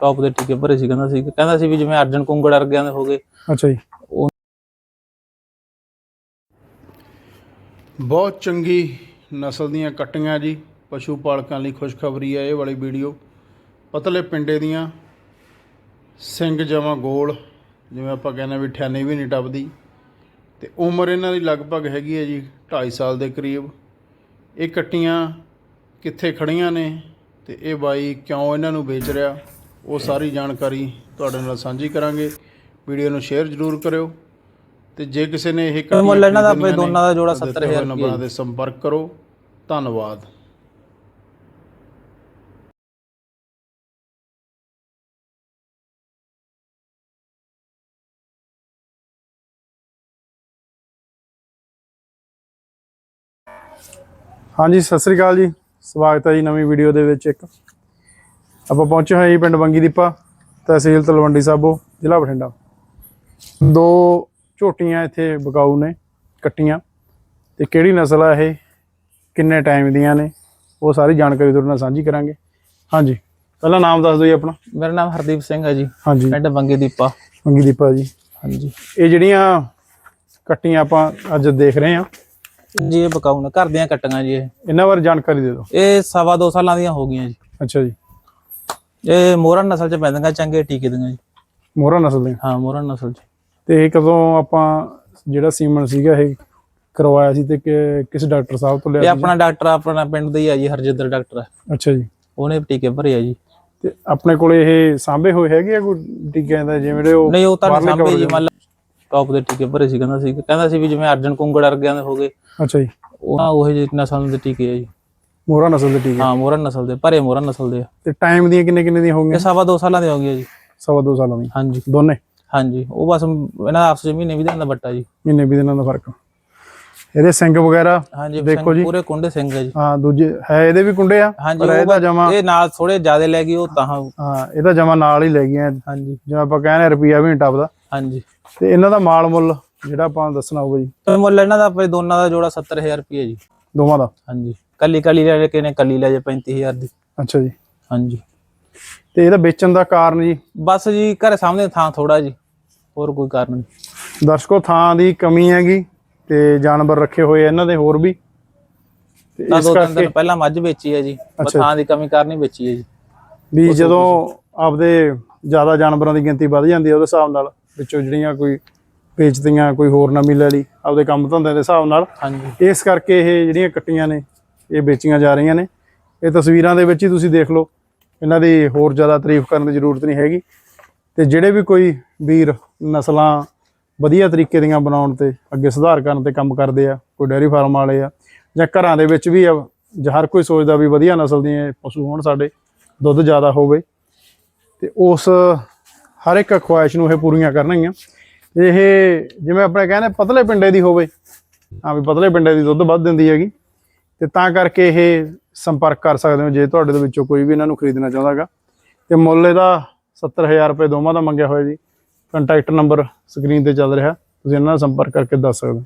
Top ਦੇ ਟੀਕੇ ਭਰੇ ਸੀ ਕਹਿੰਦਾ ਸੀ ਕਹਿੰਦਾ ਸੀ ਵੀ ਜਿਵੇਂ ਅਰਜਨ ਕੁੰਗੜ ਵਰਗਿਆਂ ਦੇ ਹੋ ਗਏ। ਅੱਛਾ ਜੀ। ਬਹੁਤ ਚੰਗੀ ਨਸਲ ਦੀਆਂ ਕੱਟੀਆਂ ਜੀ ਪਸ਼ੂ ਪਾਲਕਾਂ ਲਈ ਖੁਸ਼ਖਬਰੀ ਹੈ ਇਹ ਵਾਲੀ ਵੀਡੀਓ। ਪਤਲੇ ਪਿੰਡੇ ਦੀਆਂ ਸਿੰਘ ਜਮਾ ਗੋਲ ਜਿਵੇਂ ਆਪਾਂ ਕਹਿੰਦੇ ਵੀ 98 ਵੀ ਨਹੀਂ ਟੱਪਦੀ। ਤੇ ਉਮਰ ਇਹਨਾਂ ਦੀ ਲਗਭਗ ਹੈਗੀ ਹੈ ਜੀ 2.5 ਸਾਲ ਦੇ ਕਰੀਬ। ਇਹ ਕੱਟੀਆਂ ਕਿੱਥੇ ਖੜੀਆਂ ਨੇ ਤੇ ਇਹ ਬਾਈ ਕਿਉਂ ਇਹਨਾਂ ਨੂੰ ਵੇਚ ਰਿਹਾ? ਉਹ ਸਾਰੀ ਜਾਣਕਾਰੀ ਤੁਹਾਡੇ ਨਾਲ ਸਾਂਝੀ ਕਰਾਂਗੇ। ਵੀਡੀਓ ਨੂੰ ਸ਼ੇਅਰ ਜ਼ਰੂਰ ਕਰਿਓ। ਤੇ ਜੇ ਕਿਸੇ ਨੇ ਇਹ ਕੱਟੀਆਂ ਮੁੱਲ ਇਹਨਾਂ ਦਾ ਆਪਣੇ ਦੋਨਾਂ ਦਾ ਜੋੜਾ ਤਾਂ ਦਿੱਤੇ 70,000 ਹੋਏ ਨੰਬਰਾਂ ਤੇ ਸੰਪਰਕ ਕਰੋ। ਧੰਨਵਾਦ। ਹਾਂਜੀ ਸਤਿ ਸ੍ਰੀ ਅਕਾਲ ਜੀ। ਸਵਾਗਤ ਹੈ ਜੀ ਨਵੀਂ ਵੀਡੀਓ ਦੇ ਵਿੱਚ ਇੱਕ। ਆਪਾਂ ਪਹੁੰਚੇ ਹੋਏ ਜੀ ਪਿੰਡ ਬੰਗੀ ਦੀਪਾ ਤਹਿਸੀਲ ਤਲਵੰਡੀ ਸਾਬੋ ਜ਼ਿਲ੍ਹਾ ਬਠਿੰਡਾ। ਦੋ ਝੋਟੀਆਂ ਇੱਥੇ ਬਕਾਊ ਨੇ ਕੱਟੀਆਂ। ਤੇ ਕਿਹੜੀ ਨਸਲ ਆ ਇਹ? ਕਿੰਨੇ ਟਾਈਮ ਦੀਆਂ ਨੇ? ਉਹ ਸਾਰੀ ਜਾਣਕਾਰੀ ਤੁਹਾਡੇ ਨਾਲ ਸਾਂਝੀ ਕਰਾਂਗੇ। ਹਾਂਜੀ ਪਹਿਲਾਂ ਨਾਮ ਦੱਸ ਦਿਓ ਜੀ ਆਪਣਾ। ਮੇਰਾ ਨਾਮ ਹਰਦੀਪ ਸਿੰਘ ਹੈ ਜੀ। ਹਾਂਜੀ। ਪਿੰਡ ਬੰਗੇ ਦੀਪਾ। ਬੰਗੀ ਦੀਪਾ ਜੀ। ਹਾਂਜੀ। ਇਹ ਜਿਹੜੀਆਂ ਕੱਟੀਆਂ ਆਪਾਂ ਅੱਜ ਦੇਖ ਰਹੇ ਹਾਂ ਜੀ ਇਹ ਬਕਾਊ ਨੇ। ਘਰ ਦੀਆਂ ਕੱਟੀਆਂ ਜੀ ਇਹ। ਇਹਨਾਂ ਬਾਰੇ ਜਾਣਕਾਰੀ ਦੇ ਦਿਓ। ਇਹ ਸਵਾ ਦੋ ਸਾਲਾਂ ਦੀਆਂ ਹੋ ਗਈਆਂ ਜੀ। ਅੱਛਾ ਜੀ। ਇਹ ਮੋਹਰਾ ਨਸਲ ਚ ਪੈਂਦੀਆਂ ਚੰਗੇ ਟੀਕੇ ਦੀਆਂ ਜੀ। ਮੋਹਰਾ ਨਸਲ ਦੀਆਂ? ਹਾਂ ਮੋਹਰਾ ਨਸਲ ਚ। ਤੇ ਇਹ ਕਦੋਂ ਆਪਾਂ ਜਿਹੜਾ ਸੀਮਨ ਸੀਗਾ ਇਹ ਕਰਵਾਇਆ ਸੀ ਤੇ ਕਿ- ਕਿਸ ਡਾਕਟਰ ਸਾਹਿਬ ਤੋਂ ਇਹ ਲਿਆ ਸੀ ਆਪਣਾ ਡਾਕਟਰ ਆਪਣਾ ਪਿੰਡ ਦਾ ਹੀ ਆ ਜੀ ਹਰਜਿੰਦਰ ਡਾਕਟਰ। ਹੈ ਅੱਛਾ ਜੀ। ਉਹਨੇ ਟੀਕੇ ਭਰੇ ਆ ਜੀ। ਤੇ ਆਪਣੇ ਕੋਲੇ ਇਹ ਸਾਂਭੇ ਹੋਏ ਹੈਗੇ ਆ ਕੋਈ ਟੀਕਿਆਂ ਦਾ ਜਿਵੇਂ ਜਿਹੜੇ ਉਹ ਨਹੀਂ ਉਹ ਤਾਂ ਬਾਹਰਲੇ ਸਾਹਮਣੇ ਜੀ ਮੰਨ ਟੌਪ ਦੇ ਟੀਕੇ ਭਰੇ ਸੀ ਕਹਿੰਦਾ ਸੀ ਕਹਿੰਦਾ ਸੀ ਵੀ ਜਿਵੇਂ ਅਰਜਨ ਕੁੰਗੜ ਵਰਗਿਆਂ ਦੇ ਹੋ ਗਏ। ਅੱਛਾ ਜੀ। ਉਹ ਉਹ ਜਿਹੇ ਨਸਲ ਦੇ ਟੀਕੇ ਆ ਜੀ। ਮੋਹਰਾ ਨਸਲ ਦੇ ਟੀਕੇ। ਹਾਂ ਮੋਹਰਾ ਨਸਲ ਦੇ ਭਰੇ ਮੋਹਰਾ ਨਸਲ ਦੇ ਆ। ਤੇ ਟਾਈਮ ਦੀਆਂ ਕਿੰਨੇ ਕਿੰਨੇ ਦੀਆਂ ਇਹ ਹੋਣਗੀਆਂ ਸਵਾ ਦੋ ਸਾਲਾਂ ਦੇ ਹੋ ਗਏ ਜੀ। ਸਵਾ ਦੋ ਸਾਲਾਂ ਦੀਆਂ। ਹਾਂਜੀ। ਦੋਨੇ? ਹਾਂਜੀ ਉਹ ਬਸ ਇਹਨਾਂ ਦਾ ਆਪਸ ਵਿੱਚ ਮਹੀਨੇ ਵੀ ਦਿਨ ਦਾ ਬੱਟਾ ਜੀ। ਮਹੀਨੇ ਵੀ ਦਿਨਾਂ ਦਾ ਫ਼ਰਕ। ਇਹਦੇ ਸਿੰਘ ਵਗੈਰਾ ਹਾਂਜੀ ਦੇਖੋ ਜੀ। ਪੂਰੇ ਕੁੰਡੇ ਸਿੰਘ ਹੈ ਜੀ। ਹਾਂ ਦੂਜੇ ਹੈ ਇਹਦੇ ਵੀ ਕੁੰਡੇ ਆ? ਹਾਂਜੀ ਪਰ ਉਹ ਇਹਦਾ ਜਮਾ ਇਹ ਨਾਲ ਥੋੜੇ ਜ਼ਿਆਦਾ ਲੈ ਗਈ ਉਹ ਤਾਂ ਹਾਂ। ਇਹਦਾ ਜਮਾ ਨਾਲ ਹੀ ਲੈ ਗਏ ਹਾਂਜੀ। ਜਿਵੇਂ ਆਪਾਂ ਕਹਿੰਦੇ ਰੁਪਿਆ ਵੀ ਨਹੀਂ ਟੱਪਦਾ। ਹਾਂਜੀ। ਤੇ ਇਹਨਾਂ ਦਾ ਮਾਲ ਮੁੱਲ ਜਿਹੜਾ ਆਪਾਂ ਦੱਸਣਾ ਹੋਊਗਾ ਜੀ। ਤੇ ਮੁੱਲ ਇਹਨਾਂ ਦਾ ਆਪਣੇ ਦੋਨਾਂ ਦਾ ਜੋੜਾ 70000 ਰੁਪਏ ਜੀ। ਦੋਵਾਂ ਦਾ? ਹਾਂਜੀ। ਕੱਲੀ ਕੱਲੀ ਲੈ ਲੈ ਕੇ ਨੇ ਕੱਲੀ ਲੈ ਜੇ 35000 ਦੀ। ਅੱਛਾ ਜੀ। ਹਾਂਜੀ। ਤੇ ਇਹਦਾ ਵੇਚਣ ਦਾ ਕਾਰਨ ਜੀ? ਬਸ ਜੀ ਘਰੇ ਸਾਹਮਣੇ ਥਾਂ ਥੋੜਾ ਜੀ ਹੋਰ ਕੋਈ ਕਾਰਨ ਨਹੀਂ। ਦਰਸ਼ਕੋ ਥਾਂ ਦੀ ਕਮੀ ਹੈਗੀ ਤੇ ਜਾਨਵਰ ਰੱਖੇ ਹੋਏ ਇਹਨਾਂ ਦੇ ਹੋਰ ਵੀ। ਤੇ ਇਸ ਕਰਕੇ ਪਹਿਲਾਂ ਮੱਝ ਵੇਚੀ ਹੈ ਜੀ। ਥਾਂ ਦੀ ਕਮੀ ਕਾਰਨ ਹੀ ਵੇਚੀ ਹੈ ਜੀ। ਵੀ ਜਦੋਂ ਆਪਦੇ ਜ਼ਿਆਦਾ ਜਾਨਵਰਾਂ ਦੀ ਗਿਣਤੀ ਵੱਧ ਜਾਂਦੀ ਹੈ ਉਹਦੇ ਹਿਸਾਬ ਨਾਲ ਵਿੱਚੋਂ ਜਿਹੜੀਆਂ ਕੋਈ ਵੇਚਦੀਆਂ ਕੋਈ ਹੋਰ ਨਵੀਂ ਲੈ ਲਈ ਆਪਦੇ ਕੰਮ ਧੰਦੇ ਦੇ ਹਿਸਾਬ ਨਾਲ। ਹਾਂਜੀ। ਇਸ ਕਰਕੇ ਇਹ ਜਿਹੜੀਆਂ ਕੱਟੀਆਂ ਨੇ ਇਹ ਵੇਚੀਆਂ ਜਾ ਰਹੀਆਂ ਨੇ। ਇਹ ਤਸਵੀਰਾਂ ਦੇ ਵਿੱਚ ਹੀ ਤੁਸੀਂ ਦੇਖ ਲਓ, ਇਹਨਾਂ ਦੀ ਹੋਰ ਜ਼ਿਆਦਾ ਤਾਰੀਫ ਕਰਨ ਦੀ ਜ਼ਰੂਰਤ ਨਹੀਂ ਹੈਗੀ। ਤੇ ਜਿਹੜੇ ਵੀ ਕੋਈ ਵੀਰ ਨਸਲਾਂ ਵਧੀਆ ਤਰੀਕੇ ਦੀਆਂ ਬਣਾਉਣ ਤੇ ਅੱਗੇ ਸੁਧਾਰ ਕਰਨ ਤੇ ਕੰਮ ਕਰਦੇ ਆ, ਕੋਈ ਡੈਰੀ ਫਾਰਮ ਵਾਲੇ ਆ, ਜਾਂ ਘਰਾਂ ਦੇ ਵਿੱਚ ਵੀ ਆ, ਜਾਂ ਹਰ ਕੋਈ ਸੋਚਦਾ ਵੀ ਵਧੀਆ ਨਸਲ ਦੇ ਪਸ਼ੂ ਹੋਣ ਸਾਡੇ, ਦੁੱਧ ਜ਼ਿਆਦਾ ਹੋਵੇ, ਤੇ ਉਸ ਹਰ ਇੱਕ ਖੁਆਇਸ਼ ਨੂੰ ਇਹ ਪੂਰੀਆਂ ਕਰਨਗੀਆਂ। ਇਹ ਜਿਵੇਂ ਆਪਣੇ ਕਹਿੰਦੇ ਪਤਲੇ ਪਿੰਡੇ ਦੀ ਹੋਵੇ, ਹਾਂ ਵੀ ਪਤਲੇ ਪਿੰਡੇ ਦੀ ਦੁੱਧ ਵੱਧ ਦਿੰਦੀ ਹੈਗੀ। ਤੇ ਤਾਂ ਕਰਕੇ ਇਹ ਸੰਪਰਕ ਕਰ ਸਕਦੇ ਹੋ ਜੇ ਤੁਹਾਡੇ ਦੇ ਵਿੱਚੋਂ ਕੋਈ ਵੀ ਇਹਨਾਂ ਨੂੰ ਖਰੀਦਣਾ ਚਾਹੁੰਦਾਗਾ। ਤੇ ਮੁੱਲ ਇਹਦਾ 70000 ਰੁਪਏ ਦੋਵਾਂ ਦਾ ਮੰਗਿਆ ਹੋਇਆ ਜੀ। ਕੰਟੈਕਟ ਨੰਬਰ ਸਕਰੀਨ ਤੇ ਚੱਲ ਰਿਹਾ। ਤੁਸੀਂ ਇਹਨਾਂ ਨਾਲ ਸੰਪਰਕ ਕਰਕੇ ਦੱਸ ਸਕਦੇ ਹੋ।